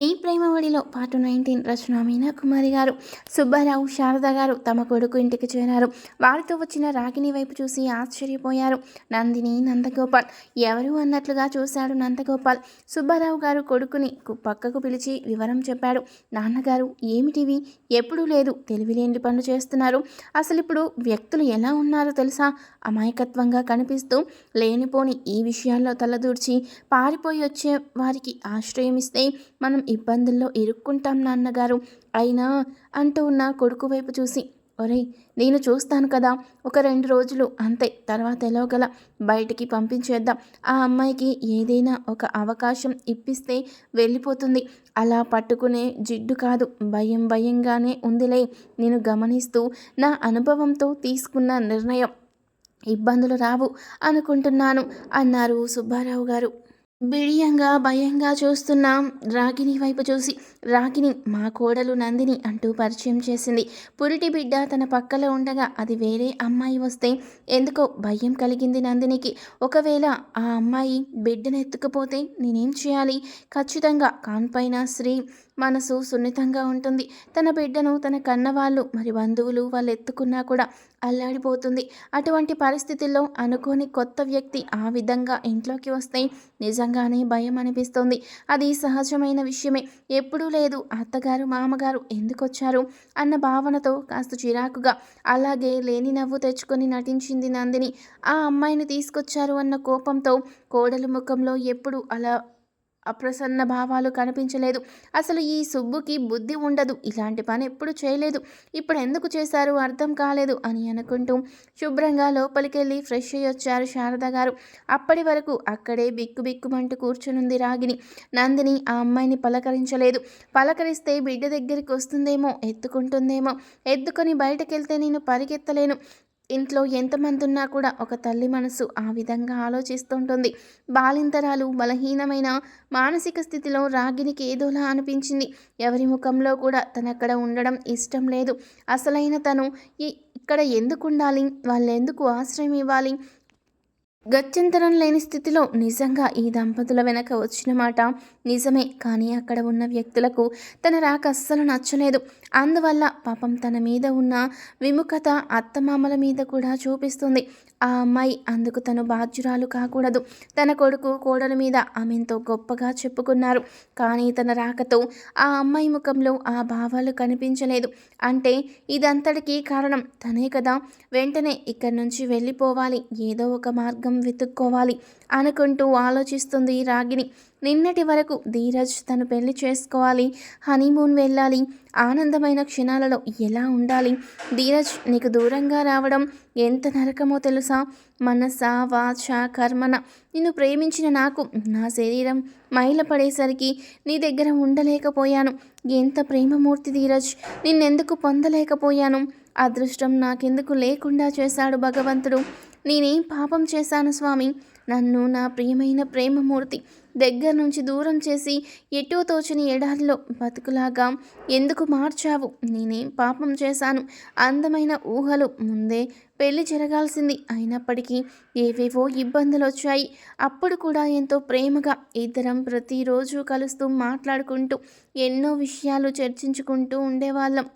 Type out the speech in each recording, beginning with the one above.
ఈ ప్రేమవడిలో పాటు నైన్టీన్ రచన మీనా కుమారి గారు సుబ్బారావు శారద గారు తమ కొడుకు ఇంటికి చేరారు. వారితో వచ్చిన రాగిని వైపు చూసి ఆశ్చర్యపోయారు. నందిని నందగోపాల్ ఎవరు అన్నట్లుగా చూశాడు నందగోపాల్. సుబ్బారావు గారు కొడుకుని పక్కకు పిలిచి వివరం చెప్పాడు. నాన్నగారు ఏమిటివి ఎప్పుడూ లేదు తెలివిలేని పనులు చేస్తున్నారు. అసలు ఇప్పుడు వ్యక్తులు ఎలా ఉన్నారో తెలుసా? అమాయకత్వంగా కనిపిస్తూ లేనిపోని ఈ విషయాల్లో తలదూర్చి పారిపోయి వచ్చే వారికి ఆశ్రయం ఇస్తే మనం ఇబ్బందుల్లో ఇరుక్కుంటాం నాన్నగారు. అయినా అంటూ ఉన్న కొడుకు వైపు చూసి ఒరేయ్ నేను చూస్తాను కదా ఒక రెండు రోజులు అంతే తర్వాత ఎలాగల బయటికి పంపించేద్దాం. ఆ అమ్మాయికి ఏదైనా ఒక అవకాశం ఇప్పిస్తే వెళ్ళిపోతుంది. అలా పట్టుకునే జిడ్డు కాదు భయం భయంగానే ఉందిలే. నేను గమనిస్తూ నా అనుభవంతో తీసుకున్న నిర్ణయం. ఇబ్బందులు రావు అనుకుంటున్నాను అన్నారు సుబ్బారావు గారు. బిడియంగా భయంగా చూస్తున్న రాగిని వైపు చూసి రాగిని మా కోడలు నందిని అంటూ పరిచయం చేసింది. పురిటి బిడ్డ తన పక్కలో ఉండగా అది వేరే అమ్మాయి వస్తే ఎందుకో భయం కలిగింది నందినికి. ఒకవేళ ఆ అమ్మాయి బిడ్డను ఎత్తుకుపోతే నేనేం చేయాలి? ఖచ్చితంగా కాన్పైన శ్రీ మనసు సున్నితంగా ఉంటుంది. తన బిడ్డను తన కన్నవాళ్ళు మరి బంధువులు వాళ్ళు ఎత్తుకున్నా కూడా అల్లాడిపోతుంది. అటువంటి పరిస్థితుల్లో అనుకోని కొత్త వ్యక్తి ఆ విధంగా ఇంట్లోకి వస్తే నిజంగానే భయం అనిపిస్తుంది. అది సహజమైన విషయమే. ఎప్పుడూ లేదు అత్తగారు మామగారు ఎందుకు వచ్చారు అన్న భావనతో కాస్త చిరాకుగా అలాగే లేని నవ్వు తెచ్చుకొని నటించింది నందిని. ఆ అమ్మాయిని తీసుకొచ్చారు అన్న కోపంతో కోడలు ముఖంలో ఎప్పుడు అలా అప్రసన్న భావాలు కనిపించలేదు. అసలు ఈ సుబ్బుకి బుద్ధి ఉండదు. ఇలాంటి పని ఎప్పుడు చేయలేదు. ఇప్పుడు ఎందుకు చేశారు? అర్థం కాలేదు అని అనుకుంటూ శుభ్రంగా లోపలికెళ్ళి ఫ్రెష్ అయ్యి వచ్చారు శారద గారు. అప్పటి వరకు అక్కడే బిక్కు బిక్కుమంటూ కూర్చునుంది రాగిని నందిని ఆ అమ్మాయిని పలకరించలేదు. పలకరిస్తే బిడ్డ దగ్గరికి వస్తుందేమో ఎత్తుకుంటుందేమో. ఎత్తుకొని బయటకెళ్తే నేను పరిగెత్తలేను. ఇంట్లో ఎంతమంది ఉన్నా కూడా ఒక తల్లి మనసు ఆ విధంగా ఆలోచిస్తుంటుంది. బాలింతరాలు బలహీనమైన మానసిక స్థితిలో రాగినికి ఏదోలా అనిపించింది. ఎవరి ముఖంలో కూడా తనక్కడ ఉండడం ఇష్టం లేదు. అసలైన తను ఇక్కడ ఎందుకు ఉండాలి వాళ్ళెందుకు ఆశ్రయం ఇవ్వాలి? గత్యంతరం లేని స్థితిలో నిజంగా ఈ దంపతుల వెనక వచ్చిన మాట నిజమే. కానీ అక్కడ ఉన్న వ్యక్తులకు తన రాక అస్సలు నచ్చలేదు. అందువల్ల పాపం తన మీద ఉన్న విముఖత అత్తమామల మీద కూడా చూపిస్తుంది. ఆ అమ్మాయి అందుకు తను బాధ్యురాలు కాకూడదు. తన కొడుకు కోడల మీద ఆమెంతో గొప్పగా చెప్పుకున్నారు. కానీ తన రాకతో ఆ అమ్మాయి ముఖంలో ఆ భావాలు కనిపించలేదు. అంటే ఇదంతటికీ కారణం తనే కదా. వెంటనే ఇక్కడి నుంచి వెళ్ళిపోవాలి. ఏదో ఒక మార్గం వెతుక్కోవాలి. అనుకుంటూ ఆలోచిస్తుంది రాగిని నిన్నటి వరకు ధీరజ్ తను పెళ్ళి చేసుకోవాలి హనీమూన్ వెళ్ళాలి ఆనందమైన క్షణాలలో ఎలా ఉండాలి? ధీరజ్ నీకు దూరంగా రావడం ఎంత నరకమో తెలుసా? మనస వాచ కర్మన? నిన్ను ప్రేమించిన నాకు నా శరీరం మైల పడేసరికి నీ దగ్గర ఉండలేకపోయాను. ఎంత ప్రేమమూర్తి ధీరజ్! నిన్నెందుకు పొందలేకపోయాను? అదృష్టం నాకెందుకు లేకుండా చేశాడు భగవంతుడు. నేనేం పాపం చేశాను స్వామి? నన్ను నా ప్రియమైన ప్రేమమూర్తి దగ్గర నుంచి దూరం చేసి ఎటో తోచని ఎడారిలో బతుకులాగా ఎందుకు మార్చావు? నేనేం పాపం చేశాను? అందమైన ఊహలు ముందే పెళ్ళి జరగాల్సింది అయినప్పటికీ ఏవేవో ఇబ్బందులు వచ్చాయి అప్పుడు కూడా ఎంతో ప్రేమగా ఇద్దరం ప్రతిరోజు కలుస్తూ మాట్లాడుకుంటూ ఎన్నో విషయాలు చర్చించుకుంటూ ఉండేవాళ్ళం.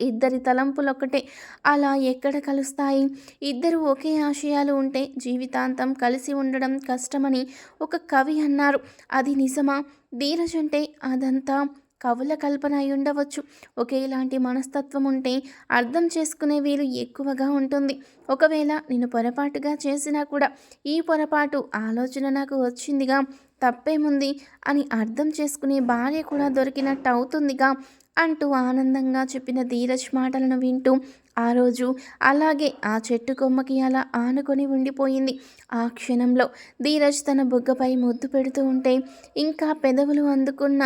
ఇద్దరి తలంపులు ఒకటే అలా ఎక్కడ కలుస్తాయి? ఇద్దరు ఒకే ఆశయాలు ఉంటే జీవితాంతం కలిసి ఉండడం కష్టమని ఒక కవి అన్నారు. అది నిజమా? ధీరజ్ అంటే అదంతా కవుల కల్పన అయి ఉండవచ్చు. ఒకేలాంటి మనస్తత్వం ఉంటే అర్థం చేసుకునే వీలు ఎక్కువగా ఉంటుంది. ఒకవేళ నేను పొరపాటుగా చేసినా కూడా ఈ పొరపాటు ఆలోచన నాకు వచ్చిందిగా తప్పేముంది అని అర్థం చేసుకునే భార్య కూడా దొరికినట్టు అవుతుందిగా అంటూ ఆనందంగా చెప్పిన ధీరజ్ మాటలను వింటూ ఆ రోజు అలాగే ఆ చెట్టు కొమ్మకి అలా ఆనుకొని ఉండిపోయింది. ఆ క్షణంలో ధీరజ్ తన బుగ్గపై ముద్దు పెడుతూ ఉంటే ఇంకా పెదవులు అందుకున్న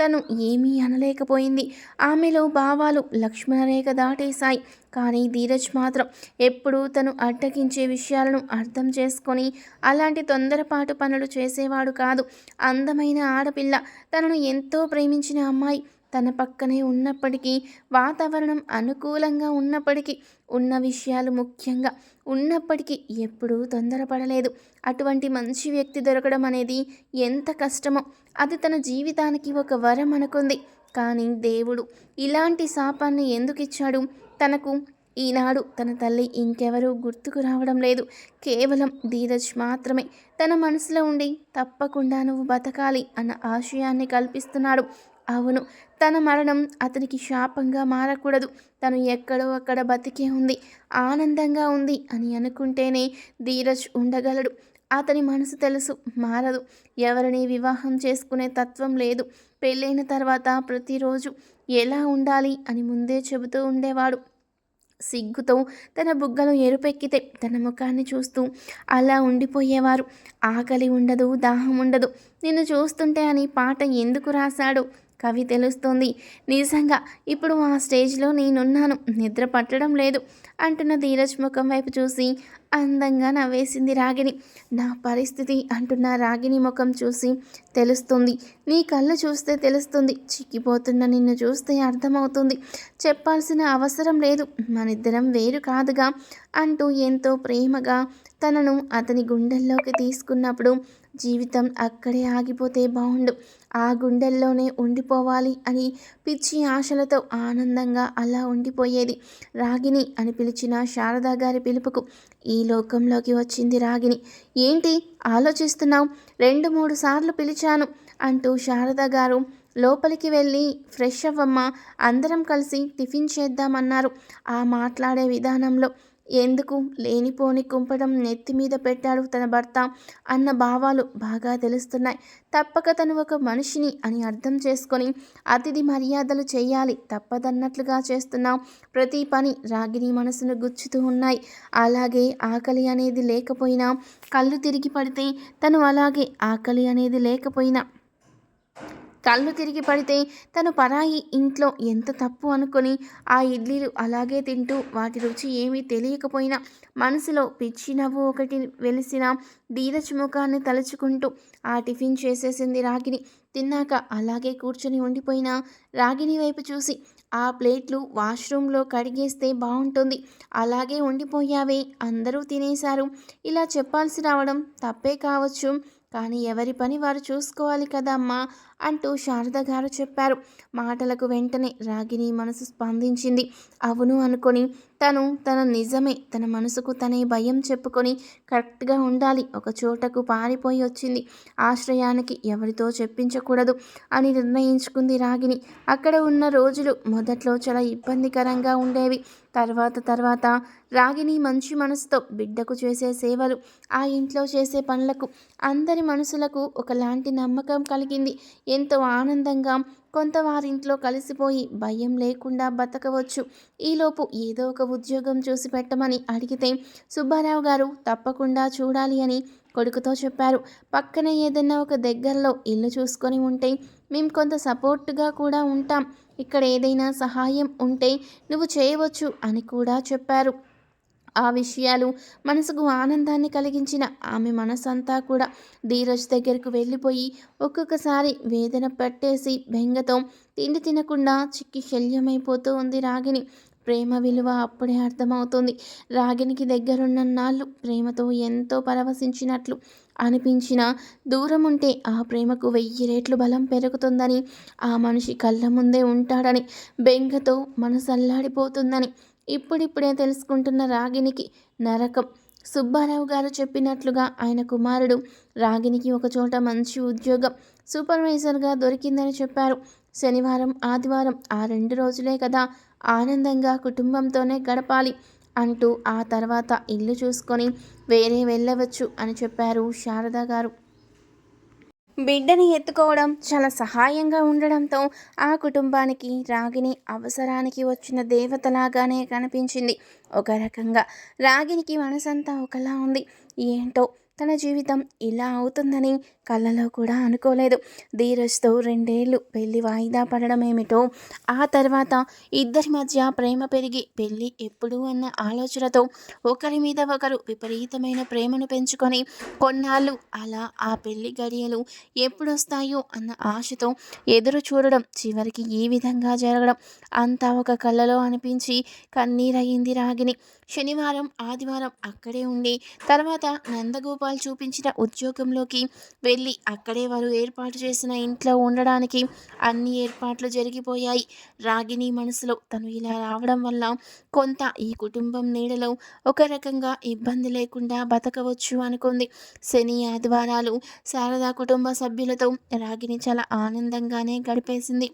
తను ఏమీ అనలేకపోయింది. ఆమెలో భావాలు లక్ష్మణరేఖ దాటేశాయి. కానీ ధీరజ్ మాత్రం ఎప్పుడూ తను అడ్డగించే విషయాలను అర్థం చేసుకొని అలాంటి తొందరపాటు పనులు చేసేవాడు కాదు. అందమైన ఆడపిల్ల తనను ఎంతో ప్రేమించిన అమ్మాయి తన పక్కనే ఉన్నప్పటికీ వాతావరణం అనుకూలంగా ఉన్నప్పటికీ ఉన్న విషయాలు ముఖ్యంగా ఉన్నప్పటికీ ఎప్పుడూ తొందరపడలేదు. అటువంటి మంచి వ్యక్తి దొరకడం అనేది ఎంత కష్టమో అది తన జీవితానికి ఒక వరం అనుకుంది. కానీ దేవుడు ఇలాంటి శాపాన్ని ఎందుకు ఇచ్చాడు? తనకు ఈనాడు తన తల్లి ఇంకెవరూ గుర్తుకు రావడం లేదు. కేవలం ధీరజ్ మాత్రమే తన మనసులో ఉండి తప్పకుండా నువ్వు బతకాలి అన్న ఆశయాన్ని కల్పిస్తున్నాడు. అవును తన మరణం అతనికి శాపంగా మారకూడదు. తను ఎక్కడో అక్కడ బతికే ఉంది ఆనందంగా ఉంది అని అనుకుంటేనే ధీరజ్ ఉండగలడు. అతని మనసు తెలుసు మారదు. ఎవరిని వివాహం చేసుకునే తత్వం లేదు. పెళ్ళైన తర్వాత ప్రతిరోజు ఎలా ఉండాలి అని ముందే చెబుతూ ఉండేవాడు. సిగ్గుతో తన బుగ్గలు ఎరుపెక్కితే తన ముఖాన్ని చూస్తూ అలా ఉండిపోయేవారు. ఆకలి ఉండదు దాహం ఉండదు. నిన్ను చూస్తుంటే అని పాట ఎందుకు రాశాడు? కవి తెలుస్తుంది. నిజంగా ఇప్పుడు ఆ స్టేజ్లో నేనున్నాను. నిద్ర పట్టడం లేదు అంటున్న ధీరజ్ ముఖం వైపు చూసి అందంగా నవ్వేసింది రాగిణి. నా పరిస్థితి అంటున్న రాగిణి ముఖం చూసి తెలుస్తుంది. నీ కళ్ళు చూస్తే తెలుస్తుంది. చిక్కిపోతున్న నిన్ను చూస్తే అర్థమవుతుంది. చెప్పాల్సిన అవసరం లేదు. మనిద్దరం వేరు కాదుగా అంటూ ఎంతో ప్రేమగా తనను అతని గుండెల్లోకి తీసుకున్నప్పుడు జీవితం అక్కడే ఆగిపోతే బాగుండు ఆ గుండెల్లోనే ఉండిపోవాలి అని పిచ్చి ఆశలతో ఆనందంగా అలా ఉండిపోయేది. రాగిని అని పిలిచిన శారదా గారి పిలుపుకు ఈ లోకంలోకి వచ్చింది రాగిని ఏంటి? ఆలోచిస్తున్నావు? రెండు మూడు సార్లు పిలిచాను అంటూ శారదా గారు లోపలికి వెళ్ళి ఫ్రెష్ అవ్వమ్మ అందరం కలిసి టిఫిన్ చేద్దామన్నారు. ఆ మాట్లాడే విధానంలో ఎందుకు? లేనిపోని కుంపడం నెత్తి మీద పెట్టాడు తన భర్త అన్న భావాలు బాగా తెలుస్తున్నాయి. తప్పక తను ఒక మనిషిని అని అర్థం చేసుకొని అతిథి మర్యాదలు చేయాలి. తప్పదన్నట్లుగా చేస్తున్నాం ప్రతి పని రాగిని మనసును గుచ్చుతూ ఉన్నాయి. అలాగే ఆకలి అనేది లేకపోయినా కళ్ళు తిరిగి పడితే తను అలాగే ఆకలి అనేది లేకపోయినా కళ్ళు తిరిగి పడితే తను పరాయి ఇంట్లో ఎంత తప్పు అనుకొని ఆ ఇడ్లీలు అలాగే తింటూ వాటి రుచి ఏమీ తెలియకపోయినా మనసులో పిచ్చి నవ్వు ఒకటి వెలిసిన ధీరజ్ ముఖాన్ని తలుచుకుంటూ ఆ టిఫిన్ చేసేసింది రాగిని. తిన్నాక అలాగే కూర్చొని ఉండిపోయిన రాగిని వైపు చూసి ఆ ప్లేట్లు వాష్రూమ్లో కడిగేస్తే బాగుంటుంది అలాగే ఉండిపోయావే. అందరూ తినేశారు. ఇలా చెప్పాల్సి రావడం తప్పే కావచ్చు. కానీ ఎవరి పని వారు చూసుకోవాలి కదా అమ్మా అంటూ శారద గారు చెప్పారు. మాటలకు వెంటనే రాగిని మనసు స్పందించింది. అవును అనుకొని తను తన నిజమే తన మనసుకు తనే భయం చెప్పుకొని కరెక్ట్గా ఉండాలి. ఒక చోటకు పారిపోయి వచ్చింది. ఆశ్రయానికి ఎవరితో చెప్పించకూడదు అని నిర్ణయించుకుంది రాగిని. అక్కడ ఉన్న రోజులు మొదట్లో చాలా ఇబ్బందికరంగా ఉండేవి. తర్వాత తర్వాత రాగిని మంచి మనసుతో బిడ్డకు చేసే సేవలు ఆ ఇంట్లో చేసే పనులకు అందరి మనసులకు ఒకలాంటి నమ్మకం కలిగింది. ఎంతో ఆనందంగా కొంత వారింట్లో కలిసిపోయి భయం లేకుండా బతకవచ్చు. ఈలోపు ఏదో ఒక ఉద్యోగం చూసి పెట్టమని అడిగితే సుబ్బారావు గారు తప్పకుండా చూడాలి అని కొడుకుతో చెప్పారు. పక్కన ఏదైనా ఒక దగ్గరలో ఇల్లు చూసుకొని ఉంటే మేము కొంత సపోర్ట్గా కూడా ఉంటాం. ఇక్కడ ఏదైనా సహాయం ఉంటే నువ్వు చేయవచ్చు అని కూడా చెప్పారు. ఆ విషయాలు మనసుకు ఆనందాన్ని కలిగించిన ఆమె మనసంతా కూడా ధీరజ్ దగ్గరకు వెళ్ళిపోయి ఒక్కొక్కసారి వేదన పట్టేసి బెంగతో తిండి తినకుండా చిక్కి శల్యమైపోతూ ఉంది రాగిని ప్రేమ విలువ అప్పుడే అర్థమవుతుంది. రాగినికి దగ్గరున్న నాళ్ళు ప్రేమతో ఎంతో పరవశించినట్లు అనిపించిన దూరం ఉంటే ఆ ప్రేమకు వెయ్యి రేట్లు బలం పెరుగుతుందని ఆ మనిషి కళ్ళ ముందే ఉంటాడని బెంగతో మనసల్లాడిపోతుందని ఇప్పుడిప్పుడే తెలుసుకుంటున్న రాగినికి నరకం. సుబ్బారావు గారు చెప్పినట్లుగా ఆయన కుమారుడు రాగినికి ఒకచోట మంచి ఉద్యోగం సూపర్వైజర్గా దొరికిందని చెప్పారు. శనివారం ఆదివారం ఆ రెండు రోజులే కదా ఆనందంగా కుటుంబంతోనే గడపాలి అంటూ ఆ తర్వాత ఇల్లు చూసుకొని వేరే వెళ్ళవచ్చు అని చెప్పారు శారద గారు. బిడ్డని ఎత్తుకోవడం చాలా సహాయంగా ఉండడంతో ఆ కుటుంబానికి రాగిని అవసరానికి వచ్చిన దేవతలాగానే కనిపించింది. ఒక రకంగా రాగినికి మనసంతా ఒకలా ఉంది. ఏంటో తన జీవితం ఇలా అవుతుందని కళ్ళలో కూడా అనుకోలేదు. ధీరజ్తో రెండేళ్ళు పెళ్ళి వాయిదా పడడం ఏమిటో ఆ తర్వాత ఇద్దరి మధ్య ప్రేమ పెరిగి పెళ్ళి ఎప్పుడు అన్న ఆలోచనతో ఒకరి మీద ఒకరు విపరీతమైన ప్రేమను పెంచుకొని కొన్నాళ్ళు అలా ఆ పెళ్ళి గడియలు ఎప్పుడొస్తాయో అన్న ఆశతో ఎదురు చూడడం చివరికి ఈ విధంగా జరగడం అంతా ఒక కళ్ళలో అనిపించి కన్నీరయ్యింది రాగిని శనివారం ఆదివారం అక్కడే ఉండి తర్వాత నందగోపాల్ చూపించిన ఉద్యోగంలోకి వెళ్ళి అక్కడే వారు ఏర్పాటు చేసిన ఇంట్లో ఉండడానికి అన్ని ఏర్పాట్లు జరిగిపోయాయి. రాగిని మనసులో తను ఇలా రావడం వల్ల కొంత ఈ కుటుంబం నీడలో ఒక రకంగా ఇబ్బంది లేకుండా బతకవచ్చు అనుకుంది. శని ఆదివారాలు శారదా కుటుంబ సభ్యులతో రాగిని చాలా ఆనందంగానే గడిపేసింది.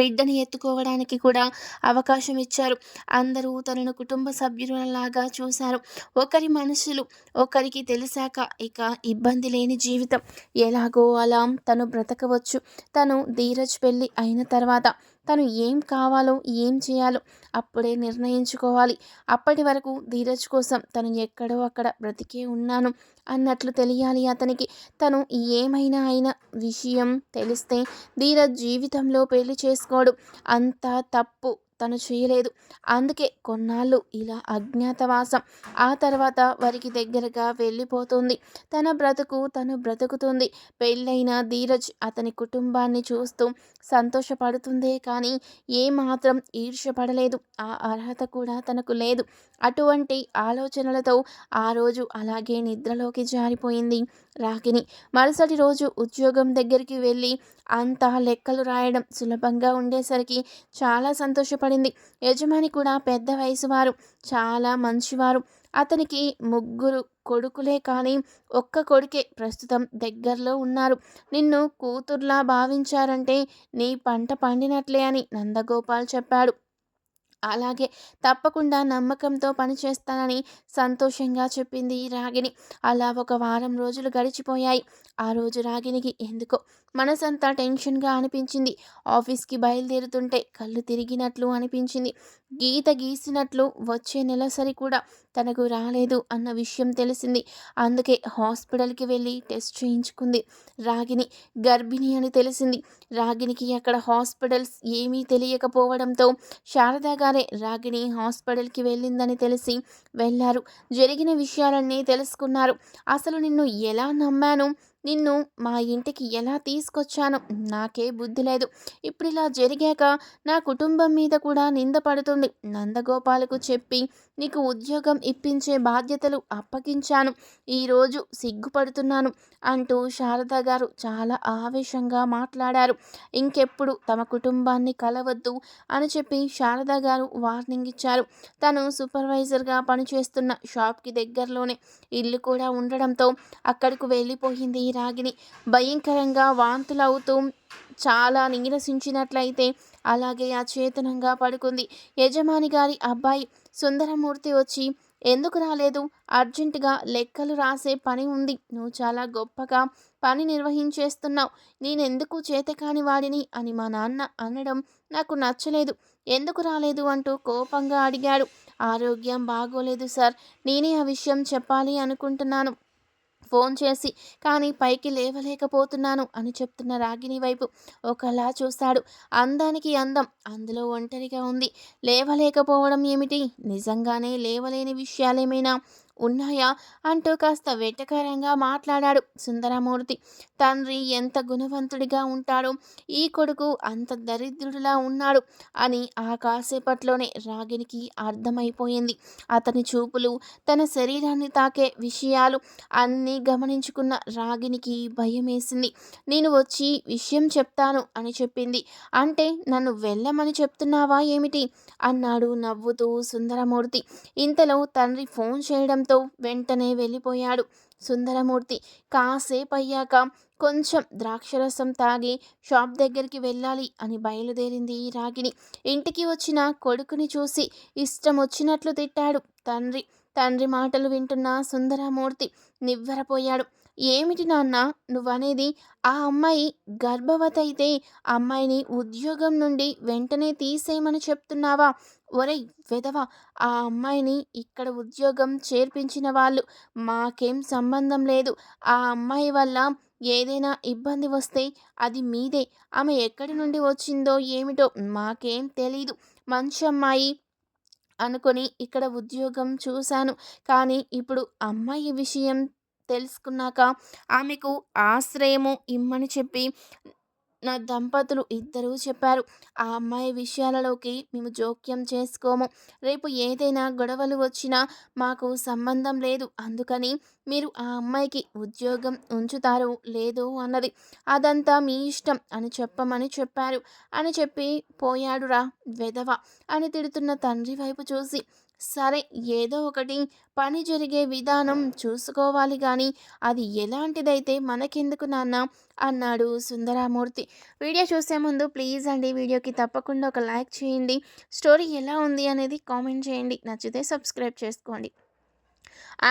బిడ్డని ఎత్తుకోవడానికి కూడా అవకాశం ఇచ్చారు. అందరూ తనను కుటుంబ సభ్యులలాగా చూశారు. ఒకరి మనసులు ఒకరికి తెలిసాక ఇక ఇబ్బంది లేని జీవితం. ఎలాగో అలా తను బ్రతకవచ్చు. తను ధీరజ్ పెళ్ళి అయిన తర్వాత తను ఏం కావాలో ఏం చేయాలో అప్పుడే నిర్ణయించుకోవాలి. అప్పటి వరకు ధీరజ్ కోసం తను ఎక్కడో అక్కడ బ్రతికే ఉన్నాను అన్నట్లు తెలియాలి అతనికి. తను ఏమైనా అయిన విషయం తెలిస్తే ధీరజ్ జీవితంలో పెళ్ళి చేసుకోడు. అంత తప్పు తను చేయలేదు. అందుకే కొన్నాళ్ళు ఇలా అజ్ఞాతవాసం. ఆ తర్వాత వారికి దగ్గరగా వెళ్ళిపోతుంది. తన బ్రతుకు తను బ్రతుకుతుంది. పెళ్ళైన ధీరజ్ అతని కుటుంబాన్ని చూస్తూ సంతోషపడుతుందే కానీ ఏమాత్రం ఈర్షపడలేదు ఆ అర్హత కూడా తనకు లేదు. అటువంటి ఆలోచనలతో ఆ రోజు అలాగే నిద్రలోకి జారిపోయింది రాగిని మరుసటి రోజు ఉద్యోగం దగ్గరికి వెళ్ళి అంతా లెక్కలు రాయడం సులభంగా ఉండేసరికి చాలా సంతోషపడింది. యజమాని కూడా పెద్ద వయసు వారు చాలా మంచివారు. అతనికి ముగ్గురు కొడుకులే కానీ ఒక్క కొడుకే ప్రస్తుతం దగ్గరలో ఉన్నారు. నిన్ను కూతుర్లా భావించారంటే నీ పంట పండినట్లే అని నందగోపాల్ చెప్పాడు. అలాగే తప్పకుండా నమ్మకంతో పనిచేస్తానని సంతోషంగా చెప్పింది రాగిని అలా ఒక వారం రోజులు గడిచిపోయాయి. ఆ రోజు రాగినికి ఎందుకో మనసంతా టెన్షన్గా అనిపించింది. ఆఫీస్కి బయలుదేరుతుంటే కళ్ళు తిరిగినట్లు అనిపించింది. గీత గీసినట్లు వచ్చే నెలసరి కూడా తనకు రాలేదు అన్న విషయం తెలిసింది. అందుకే హాస్పిటల్కి వెళ్ళి టెస్ట్ చేయించుకుంది. రాగిని గర్భిణి అని తెలిసింది. రాగినికి అక్కడ హాస్పిటల్స్ ఏమీ తెలియకపోవడంతో శారదా గారే రాగిని హాస్పిటల్కి వెళ్ళిందని తెలిసి వెళ్ళారు జరిగిన విషయాలన్నీ తెలుసుకున్నారు. అసలు నిన్ను ఎలా నమ్మాను? నిన్ను మా ఇంటికి ఎలా తీసుకొచ్చాను నాకే బుద్ధి లేదు. ఇప్పుడు ఇలా జరిగాక నా కుటుంబం మీద కూడా నింద పడుతుంది. నందగోపాలకు చెప్పి నీకు ఉద్యోగం ఇప్పించే బాధ్యతలు అప్పగించాను. ఈరోజు సిగ్గుపడుతున్నాను అంటూ శారద గారు చాలా ఆవేశంగా మాట్లాడారు. ఇంకెప్పుడు తమ కుటుంబాన్ని కలవద్దు అని చెప్పి శారద గారు వార్నింగ్ ఇచ్చారు. తను సూపర్వైజర్గా పనిచేస్తున్న షాప్కి దగ్గరలోనే ఇల్లు కూడా ఉండడంతో అక్కడికి వెళ్ళిపోయింది రాగిని భయంకరంగా వాంతులు అవుతూ చాలా నీరసించినట్లయితే అలాగే అచేతనంగా పడుకుంది. యజమాని గారి అబ్బాయి సుందరమూర్తి వచ్చి ఎందుకు రాలేదు? అర్జెంటుగా లెక్కలు రాసే పని ఉంది. నువ్వు చాలా గొప్పగా పని నిర్వహించేస్తున్నావు. నేనెందుకు చేతకాని వాడిని? అని మా నాన్న అనడం నాకు నచ్చలేదు. ఎందుకు రాలేదు? అంటూ కోపంగా అడిగాడు. ఆరోగ్యం బాగోలేదు సార్. నేనే ఆ విషయం చెప్పాలి అనుకుంటున్నాను. ఫోన్ చేసి కానీ పైకి లేవలేకపోతున్నాను అని చెప్తున్న రాగిని వైపు ఒకలా చూశాడు అందానికి అందం అందులో ఒంటరిగా ఉంది. లేవలేకపోవడం ఏమిటి? నిజంగానే లేవలేని విషయాలేమైనా ఉన్నాయా అంటూ కాస్త వెటకారంగా మాట్లాడాడు సుందరమూర్తి. తండ్రి ఎంత గుణవంతుడిగా ఉంటాడో ఈ కొడుకు అంత దరిద్రుడిలా ఉన్నాడు అని ఆ కాసేపట్లోనే రాగినికి అర్థమైపోయింది. అతని చూపులు తన శరీరాన్ని తాకే విషయాలు అన్నీ గమనించుకున్న రాగినికి భయం వేసింది నేను వచ్చి విషయం చెప్తాను అని చెప్పింది. అంటే నన్ను వెళ్ళమని చెప్తున్నావా ఏమిటి? అన్నాడు నవ్వుతూ సుందరమూర్తి. ఇంతలో తండ్రి ఫోన్ చేయడంతో వెంటనే వెళ్ళిపోయాడు సుందరమూర్తి. కాసేపు అయ్యాక కొంచెం ద్రాక్షరసం తాగి షాప్ దగ్గరికి వెళ్ళాలి అని బయలుదేరింది ఈ రాగిని ఇంటికి వచ్చిన కొడుకుని చూసి ఇష్టం వచ్చినట్లు తిట్టాడు తండ్రి. తండ్రి మాటలు వింటున్న సుందరమూర్తి నివ్వెరపోయాడు. ఏమిటి నాన్న? నువ్వనేది ఆ అమ్మాయి గర్భవతి అయితే అమ్మాయిని ఉద్యోగం నుండి వెంటనే తీసేయమని చెప్తున్నావా? ఒరేయ్ వెధవ ఆ అమ్మాయిని ఇక్కడ ఉద్యోగం చేర్పించిన వాళ్ళు మాకేం సంబంధం లేదు. ఆ అమ్మాయి వల్ల ఏదైనా ఇబ్బంది వస్తే అది మీదే. ఆమె ఎక్కడి నుండి వచ్చిందో ఏమిటో మాకేం తెలీదు. మంచి అమ్మాయి అనుకొని ఇక్కడ ఉద్యోగం చూశాను. కానీ ఇప్పుడు అమ్మాయి విషయం తెలుసుకున్నాక ఆమెకు ఆశ్రయము ఇమ్మని చెప్పి నా దంపతులు ఇద్దరూ చెప్పారు. ఆ అమ్మాయి విషయాలలోకి మేము జోక్యం చేసుకోము. రేపు ఏదైనా గొడవలు వచ్చినా మాకు సంబంధం లేదు. అందుకని మీరు ఆ అమ్మాయికి ఉద్యోగం ఉంచుతారు లేదు అన్నది. అదంతా మీ ఇష్టం అని చెప్పమని చెప్పారు. అని చెప్పి పోయాడురా వెధవ అని తిడుతున్న తండ్రి వైపు చూసి సరే ఏదో ఒకటి పని జరిగే విధానం చూసుకోవాలి కానీ అది ఎలాంటిదైతే మనకెందుకు నాన్న అన్నాడు సుందరామూర్తి. వీడియో చూసే ముందు ప్లీజ్ అండి వీడియోకి తప్పకుండా ఒక లైక్ చేయండి. స్టోరీ ఎలా ఉంది అనేది కామెంట్ చేయండి. నచ్చితే సబ్స్క్రైబ్ చేసుకోండి.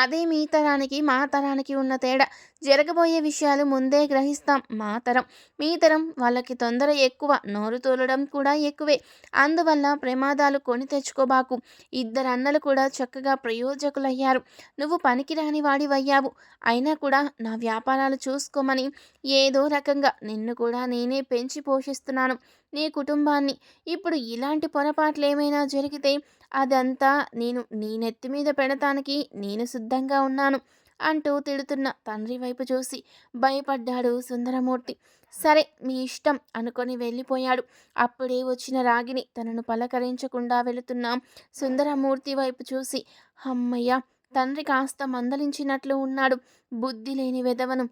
అదే మీ తరానికి మా తరానికి ఉన్న తేడా. జరగబోయే విషయాలు ముందే గ్రహిస్తాం. మా తరం మీ తరం వాళ్ళకి తొందర ఎక్కువ నోరు తోలడం కూడా ఎక్కువే. అందువల్ల ప్రమాదాలు కొని తెచ్చుకోబాకు. ఇద్దరు అన్నలు కూడా చక్కగా ప్రయోజకులయ్యారు. నువ్వు పనికిరాని వాడివయ్యావు. అయినా కూడా నా వ్యాపారాలు చూసుకోమని ఏదో రకంగా నిన్ను కూడా నేనే పెంచి పోషిస్తున్నాను నీ కుటుంబాన్ని. ఇప్పుడు ఇలాంటి పొరపాట్లు ఏమైనా జరిగితే అదంతా నేను నీ నెత్తి మీద పెడతానికి నేను సిద్ధంగా ఉన్నాను. అంటూ తిడుతున్న తండ్రి వైపు చూసి భయపడ్డాడు సుందరమూర్తి. సరే మీ ఇష్టం అనుకొని వెళ్ళిపోయాడు. అప్పుడే వచ్చిన రాగిని తనను పలకరించకుండా వెళుతున్న సుందరమూర్తి వైపు చూసి అమ్మయ్య తండ్రి కాస్త మందలించినట్లు ఉన్నాడు. బుద్ధి లేని వెదవను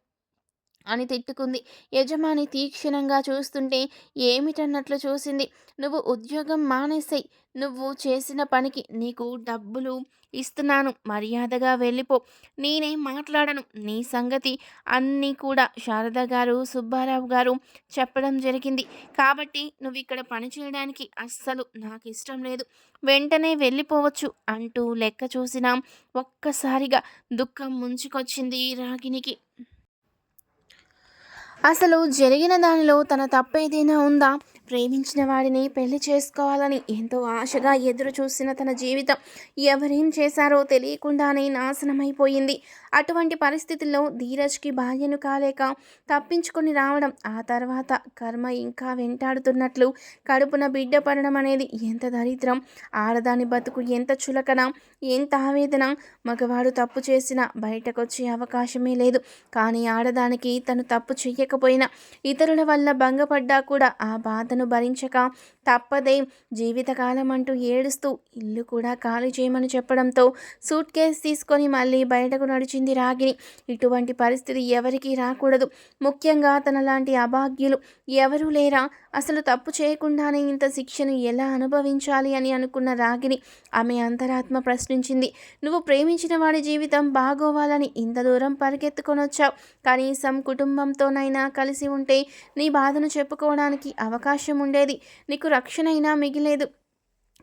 అని తిట్టుకుంది. యజమాని తీక్షణంగా చూస్తుంటే ఏమిటన్నట్లు చూసింది. నువ్వు ఉద్యోగం మానేసాయి. నువ్వు చేసిన పనికి నీకు డబ్బులు ఇస్తున్నాను. మర్యాదగా వెళ్ళిపో. నేనే మాట్లాడను. నీ సంగతి అన్నీ కూడా శారద గారు సుబ్బారావు గారు చెప్పడం జరిగింది. కాబట్టి నువ్వు ఇక్కడ పని చేయడానికి అస్సలు నాకు ఇష్టం లేదు. వెంటనే వెళ్ళిపోవచ్చు అంటూ లెక్క చూసినా ఒక్కసారిగా దుఃఖం ముంచుకొచ్చింది రాగినికి అసలు జరిగిన దానిలో తన తప్పేదైనా ఉందా? ప్రేమించిన వాడిని పెళ్ళి చేసుకోవాలని ఎంతో ఆశగా ఎదురు చూసిన తన జీవితం ఎవరేం చేశారో తెలియకుండానే నాశనమైపోయింది. అటువంటి పరిస్థితుల్లో ధీరజ్కి భార్యను కాలేక తప్పించుకొని రావడం ఆ తర్వాత కర్మ ఇంకా వెంటాడుతున్నట్లు కడుపున బిడ్డ పడడం అనేది ఎంత దరిద్రం. ఆడదాని బతుకు ఎంత చులకన ఎంత ఆవేదన. మగవాడు తప్పు చేసినా బయటకొచ్చే అవకాశమే లేదు. కానీ ఆడదానికి తను తప్పు చెయ్యకపోయినా ఇతరుల వల్ల భంగపడ్డా కూడా ఆ బాధను భరించక తప్పదే. జీవితకాలం అంటూ ఏడుస్తూ ఇల్లు కూడా ఖాళీ చేయమని చెప్పడంతో సూట్ కేసు తీసుకొని మళ్ళీ బయటకు నడిచి నడిచింది రాగిని ఇటువంటి పరిస్థితి ఎవరికీ రాకూడదు. ముఖ్యంగా తనలాంటి అభాగ్యులు ఎవరూ లేరా? అసలు తప్పు చేయకుండానే ఇంత శిక్షను ఎలా అనుభవించాలి అని అనుకున్న రాగిని ఆమె అంతరాత్మ ప్రశ్నించింది. నువ్వు ప్రేమించిన వాడి జీవితం బాగోవాలని ఇంత దూరం పరిగెత్తుకొని వచ్చావు. కనీసం కుటుంబంతోనైనా కలిసి ఉంటే నీ బాధను చెప్పుకోవడానికి అవకాశం ఉండేది. నీకు రక్షణ అయినా మిగిలేదు.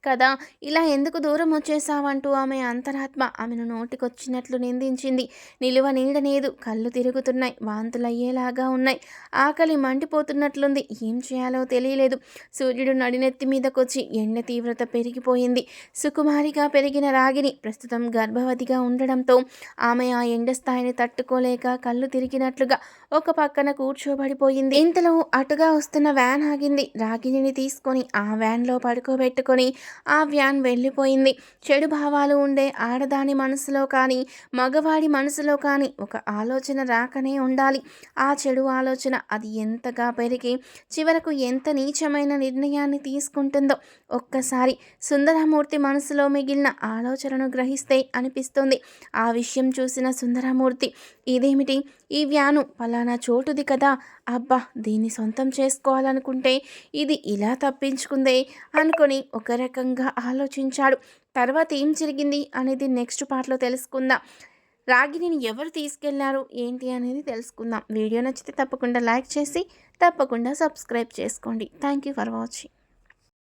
కదా ఇలా ఎందుకు దూరం వచ్చేసావంటూ ఆమె అంతరాత్మ ఆమెను నోటికొచ్చినట్లు నిందించింది. నిలువ నీడనేదు కళ్ళు తిరుగుతున్నాయి వాంతులయ్యేలాగా ఉన్నాయి. ఆకలి మండిపోతున్నట్లుంది. ఏం చేయాలో తెలియలేదు. సూర్యుడు నడినెత్తి మీదకొచ్చి ఎండ తీవ్రత పెరిగిపోయింది. సుకుమారిగా పెరిగిన రాగిని ప్రస్తుతం గర్భవతిగా ఉండడంతో ఆమె ఆ ఎండ స్థాయిని తట్టుకోలేక కళ్ళు తిరిగినట్లుగా ఒక పక్కన కూర్చోబడిపోయింది. ఇంతలో అటుగా వస్తున్న వ్యాన్ ఆగింది. రాగిణిని తీసుకొని ఆ వ్యాన్లో పడుకోబెట్టుకొని ఆ వ్యాన్ వెళ్ళిపోయింది. చెడు భావాలు ఉండే ఆడదాని మనసులో కానీ మగవాడి మనసులో కానీ ఒక ఆలోచన రాకనే ఉండాలి. ఆ చెడు ఆలోచన అది ఎంతగా పెరిగి చివరకు ఎంత నీచమైన నిర్ణయాన్ని తీసుకుంటుందో ఒక్కసారి సుందరమూర్తి మనసులో మిగిలిన ఆలోచనను గ్రహిస్తే అనిపిస్తుంది. ఆ విషయం చూసిన సుందరమూర్తి ఇదేమిటి? ఈ వ్యాను పలానా చోటుది కదా. అబ్బా దీన్ని సొంతం చేసుకోవాలనుకుంటే ఇది ఇలా తప్పించుకుందే అనుకొని ఒక రకంగా ఆలోచించాడు. తర్వాత ఏం జరిగింది అనేది నెక్స్ట్ పార్ట్లో తెలుసుకుందాం. రాగిణిని ఎవరు తీసుకెళ్ళారు? ఏంటి అనేది తెలుసుకుందాం. వీడియో నచ్చితే తప్పకుండా లైక్ చేసి తప్పకుండా సబ్స్క్రైబ్ చేసుకోండి. Thank you for watching.